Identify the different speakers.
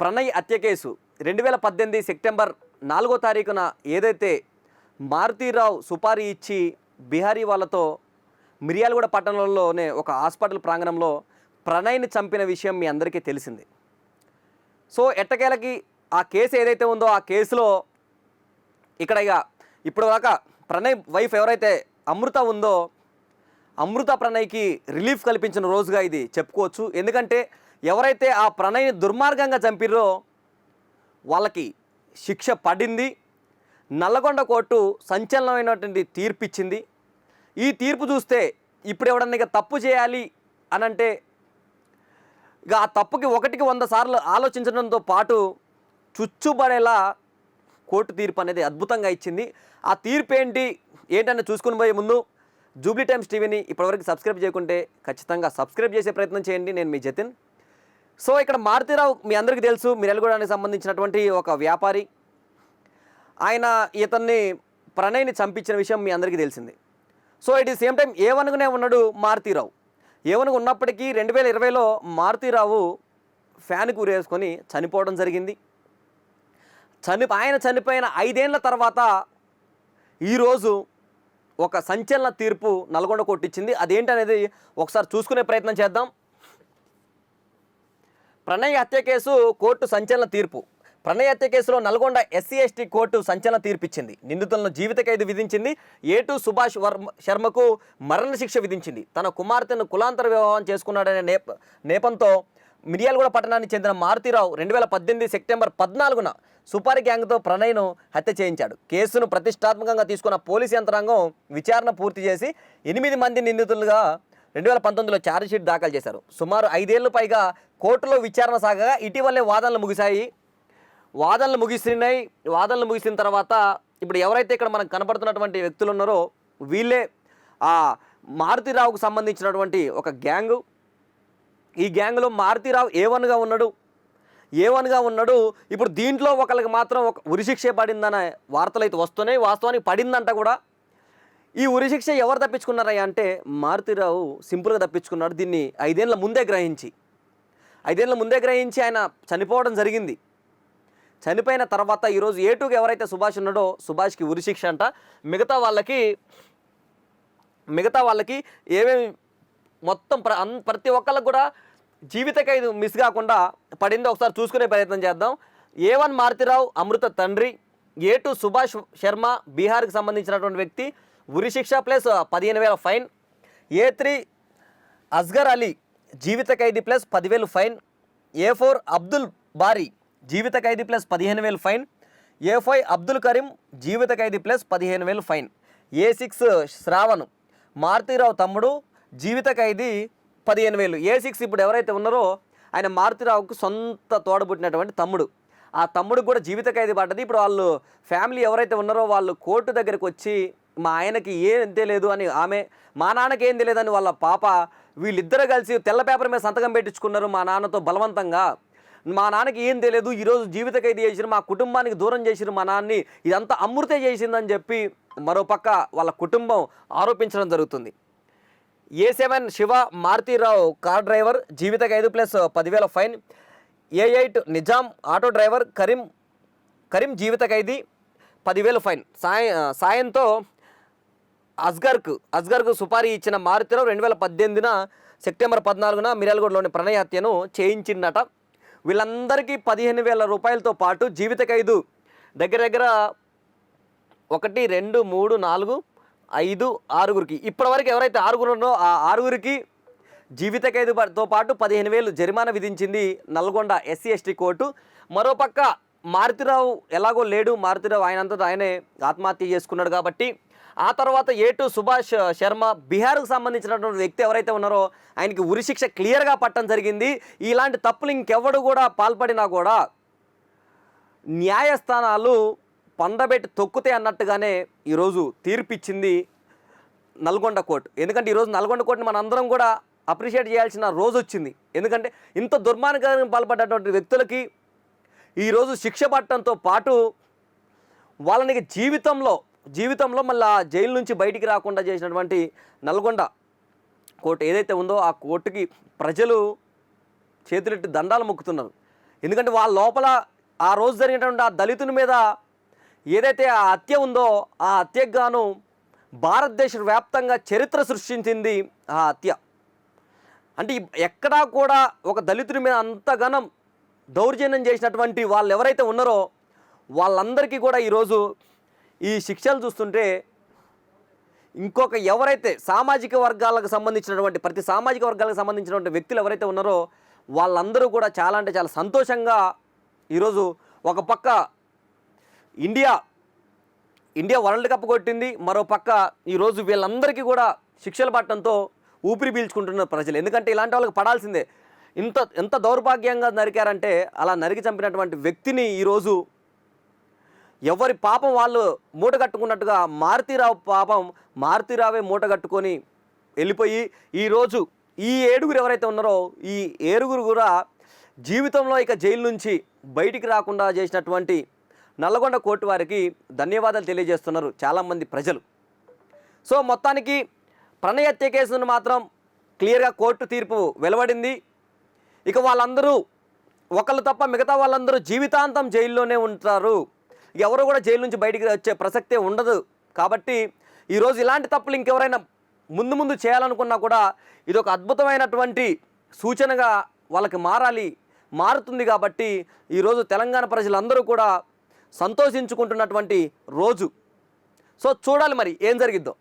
Speaker 1: ప్రణయ్ హత్య కేసు. రెండు వేల పద్దెనిమిది సెప్టెంబర్ నాలుగో తారీఖున ఏదైతే మారుతీరావు సుపారీ ఇచ్చి బిహారీ వాళ్ళతో మిర్యాలగూడ పట్టణంలోనే ఒక హాస్పిటల్ ప్రాంగణంలో ప్రణయ్ని చంపిన విషయం మీ అందరికీ తెలిసింది. సో ఎట్టకేలకి ఆ కేసు ఏదైతే ఉందో ఆ కేసులో ఇక్కడ ఇక ఇప్పుడు దాకా ప్రణయ్ వైఫ్ ఎవరైతే అమృత ఉందో అమృత ప్రణయ్కి రిలీఫ్ కల్పించిన రోజుగా ఇది చెప్పుకోవచ్చు. ఎందుకంటే ఎవరైతే ఆ ప్రణయ్ని దుర్మార్గంగా చంపిర్రో వాళ్ళకి శిక్ష పడింది. నల్లగొండ కోర్టు సంచలనమైనటువంటి తీర్పు ఇచ్చింది ఈ తీర్పు చూస్తే ఇప్పుడు ఎవడన్నా ఇక తప్పు చేయాలి అని అంటే ఇక ఆ తప్పుకి ఒకటికి వంద సార్లు ఆలోచించడంతో పాటు చుచ్చుబడేలా కోర్టు తీర్పు అనేది అద్భుతంగా ఇచ్చింది. ఆ తీర్పు ఏంటి ఏంటని చూసుకుని పోయే ముందు జూబ్లీ టైమ్స్ టీవీని ఇప్పటివరకు సబ్స్క్రైబ్ చేయకుంటే ఖచ్చితంగా సబ్స్క్రైబ్ చేసే ప్రయత్నం చేయండి. నేను మీ జతిన్. సో ఇక్కడ మారుతీరావు మీ అందరికీ తెలుసు మిరెలగూడానికి సంబంధించినటువంటి ఒక వ్యాపారి. ఆయన ఇతన్ని ప్రణయ్ని చంపించిన విషయం మీ అందరికీ తెలిసింది. సో ఇట్ ఈ సేమ్ టైం ఏమనుకునే ఉన్నాడు మారుతీరావు. ఏమనుకు ఉన్నప్పటికీ రెండు వేల ఇరవైలో మారుతీరావు ఫ్యాన్ కూరేసుకొని చనిపోవడం జరిగింది. చని ఆయన చనిపోయిన ఐదేళ్ళ తర్వాత ఈరోజు ఒక సంచలన తీర్పు నల్గొండ కొట్టించింది అదేంటనేది ఒకసారి చూసుకునే ప్రయత్నం చేద్దాం. ప్రణయ్ హత్య కేసు కోర్టు సంచలన తీర్పు. ప్రణయ్ హత్య కేసులో నల్గొండ ఎస్సీ ఎస్టీ కోర్టు సంచలన తీర్పు ఇచ్చింది నిందితులను జీవిత ఖైదు విధించింది. ఏటు సుభాష్ వర్మ శర్మకు మరణశిక్ష విధించింది. తన కుమార్తెను కులాంతర వివాహం చేసుకున్నాడనే నేప నేపంతో మిర్యాలగూడ పట్టణానికి చెందిన మారుతీరావు రెండు వేల పద్దెనిమిది సెప్టెంబర్ పద్నాలుగున సుపారి గ్యాంగ్తో ప్రణయ్ను హత్య చేయించాడు. కేసును ప్రతిష్టాత్మకంగా తీసుకున్న పోలీసు యంత్రాంగం విచారణ పూర్తి చేసి ఎనిమిది మంది నిందితులుగా రెండు వేల పంతొమ్మిదిలో ఛార్జ్షీట్ దాఖలు చేశారు. సుమారు ఐదేళ్ళు పైగా కోర్టులో విచారణ సాగగా ఇటీవలే వాదనలు ముగిశాయి. వాదనలు ముగిసినాయి. వాదనలు ముగిసిన తర్వాత ఇప్పుడు ఎవరైతే ఇక్కడ మనకు కనపడుతున్నటువంటి వ్యక్తులు ఉన్నారో వీళ్ళే ఆ మారుతిరావుకు సంబంధించినటువంటి ఒక గ్యాంగు. ఈ గ్యాంగ్లో మారుతిరావు ఏ వన్గా ఉన్నాడు. ఏ వన్గా ఉన్నాడు. ఇప్పుడు దీంట్లో ఒకరికి మాత్రం ఒక ఉరిశిక్ష పడిందనే వార్తలు అయితే వస్తున్నాయి. వాస్తవానికి పడిందంట కూడా. ఈ ఉరిశిక్ష ఎవరు తప్పించుకున్నారయ్యా అంటే మారుతిరావు సింపుల్గా తప్పించుకున్నాడు. దీన్ని ఐదేళ్ళ ముందే గ్రహించి. ఐదేళ్ళ ముందే గ్రహించి ఆయన చనిపోవడం జరిగింది. చనిపోయిన తర్వాత ఈరోజు ఏటుకు ఎవరైతే సుభాష్ ఉన్నాడో సుభాష్కి ఉరిశిక్ష అంట. మిగతా వాళ్ళకి మిగతా వాళ్ళకి ఏమేమి మొత్తం ప్ర ప్రతి ఒక్కళ్ళకు కూడా జీవిత ఖైదు మిస్ కాకుండా పడిందో ఒకసారి చూసుకునే ప్రయత్నం చేద్దాం. ఏ వన్ మారుతిరావు అమృత తండ్రి ఏ టూ సుభాష్ శర్మ బీహార్కి సంబంధించినటువంటి వ్యక్తి ఉరిశిక్ష ప్లస్ పదిహేను వేల fine. A three Asghar Ali జీవిత ఖైదీ ప్లస్ పదివేలు fine. A four Abdul Bari జీవిత ఖైదీ ప్లస్ పదిహేను వేలు fine. A five Abdul Karim జీవిత ఖైదీ ప్లస్ పదిహేను వేలు fine. A six Shravan Maruthi Rao తమ్ముడు జీవిత ఖైదీ పదిహేను వేలు. ఏ సిక్స్ ఇప్పుడు ఎవరైతే ఉన్నారో ఆయన మారుతీరావుకు సొంత తోడబుట్టినటువంటి తమ్ముడు. ఆ తమ్ముడు కూడా జీవిత ఖైదీ పడ్డది. ఇప్పుడు వాళ్ళు ఫ్యామిలీ ఎవరైతే ఉన్నారో వాళ్ళు కోర్టు దగ్గరికి వచ్చి మా ఆయనకి ఏం తెలియదు అని ఆమె మా నాన్నకి ఏం తెలియదని వాళ్ళ పాప వీళ్ళిద్దరూ కలిసి తెల్ల పేపర్ మీద సంతకం పెట్టించుకున్నారు మా నాన్నతో బలవంతంగా. మా నాన్నకి ఏం తెలియదు ఈరోజు జీవిత ఖైదీ చేసిన మా కుటుంబానికి దూరం చేసిన మా నాన్నని ఇదంతా అమృతే చేసిందని చెప్పి మరోపక్క వాళ్ళ కుటుంబం ఆరోపించడం జరుగుతుంది. A seven Shiva Maruthi Rao car driver జీవిత ఖైదు ప్లస్ పదివేల fine A eight Nizam auto driver Karim Karim జీవిత ఖైదీ పదివేలు ఫైన్. సాయ సాయంతో అస్గర్కు అస్గర్కు సుపారీ ఇచ్చిన మారుతిరావు రెండు వేల పద్దెనిమిదిన సెప్టెంబర్ పద్నాలుగున మిర్యాలగూడలోని ప్రణయ హత్యను చేయించిందట. వీళ్ళందరికీ పదిహేను వేల రూపాయలతో పాటు జీవిత ఖైదు. దగ్గర దగ్గర ఒకటి రెండు మూడు నాలుగు ఐదు ఆరుగురికి. ఇప్పటివరకు ఎవరైతే ఆరుగురు ఆ ఆరుగురికి జీవిత ఖైదుతో పాటు పదిహేను వేలు జరిమానా విధించింది నల్గొండ ఎస్సీ ఎస్టీ కోర్టు. మరోపక్క మారుతిరావు ఎలాగో లేడు మారుతిరావు ఆయనంతటా ఆయనే ఆత్మహత్య చేసుకున్నాడు కాబట్టి ఆ తర్వాత ఏటు సుభాష్ శర్మ బీహార్కు సంబంధించినటువంటి వ్యక్తి ఎవరైతే ఉన్నారో ఆయనకి ఉరిశిక్ష క్లియర్గా పట్టడం జరిగింది. ఇలాంటి తప్పులు ఇంకెవడు కూడా పాల్పడినా కూడా న్యాయస్థానాలు పండబెట్టి తొక్కుతే అన్నట్టుగానే ఈరోజు తీర్పిచ్చింది నల్గొండ కోర్టు. ఎందుకంటే ఈరోజు నల్గొండ కోర్టుని మనందరం కూడా అప్రిషియేట్ చేయాల్సిన రోజు వచ్చింది ఎందుకంటే ఇంత దుర్మార్గానికి పాల్పడ్డటువంటి వ్యక్తులకి ఈరోజు శిక్ష పట్టడంతో పాటు వాళ్ళని జీవితంలో జీవితంలో మళ్ళీ ఆ జైలు నుంచి బయటికి రాకుండా చేసినటువంటి నల్గొండ కోర్టు ఏదైతే ఉందో ఆ కోర్టుకి ప్రజలు చేతులెట్టి దండాలు మొక్కుతున్నారు. ఎందుకంటే వాళ్ళ లోపల ఆ రోజు జరిగినటువంటి ఆ దళితుని మీద ఏదైతే ఆ హత్య ఉందో ఆ హత్యకు గాను భారతదేశ వ్యాప్తంగా చరిత్ర సృష్టించింది ఆ హత్య. అంటే ఎక్కడా కూడా ఒక దళితుడి మీద అంతగానం దౌర్జన్యం చేసినటువంటి వాళ్ళు ఎవరైతే ఉన్నారో వాళ్ళందరికీ కూడా ఈరోజు ఈ శిక్షలు చూస్తుంటే ఇంకొక ఎవరైతే సామాజిక వర్గాలకు సంబంధించినటువంటి ప్రతి సామాజిక వర్గాలకు సంబంధించినటువంటి వ్యక్తులు ఎవరైతే ఉన్నారో వాళ్ళందరూ కూడా చాలా అంటే చాలా సంతోషంగా ఈరోజు ఒక పక్క ఇండియా ఇండియా వరల్డ్ కప్ కొట్టింది మరో పక్క ఈరోజు వీళ్ళందరికీ కూడా శిక్షలు పట్టడంతో ఊపిరి పీల్చుకుంటున్నారు ప్రజలు. ఎందుకంటే ఇలాంటి వాళ్ళకి పడాల్సిందే. ఇంత ఎంత దౌర్భాగ్యంగా నరికారంటే అలా నరికి చంపినటువంటి వ్యక్తిని ఈరోజు ఎవరి పాపం వాళ్ళు మూట కట్టుకున్నట్టుగా మారుతీరావు పాపం మారుతీరావే మూట కట్టుకొని వెళ్ళిపోయి ఈరోజు ఈ ఏడుగురు ఎవరైతే ఉన్నారో ఈ ఏడుగురు కూడా జీవితంలో ఇక జైలు నుంచి బయటికి రాకుండా చేసినటువంటి నల్లగొండ కోర్టు వారికి ధన్యవాదాలు తెలియజేస్తున్నారు చాలామంది ప్రజలు. సో మొత్తానికి ప్రణయ్ హత్య కేసును మాత్రం క్లియర్గా కోర్టు తీర్పు వెలువడింది. ఇక వాళ్ళందరూ ఒకళ్ళు తప్ప మిగతా వాళ్ళందరూ జీవితాంతం జైల్లోనే ఉంటారు. ఎవరు కూడా జైలు నుంచి బయటికి వచ్చే ప్రసక్తే ఉండదు. కాబట్టి ఈరోజు ఇలాంటి తప్పులు ఇంకెవరైనా ముందు ముందు చేయాలనుకున్నా కూడా ఇది ఒక అద్భుతమైనటువంటి సూచనగా వాళ్ళకి మారాలి మారుతుంది కాబట్టి ఈరోజు తెలంగాణ ప్రజలందరూ కూడా సంతోషించుకుంటున్నటువంటి రోజు. సో చూడాలి మరి ఏం జరిగిద్దో.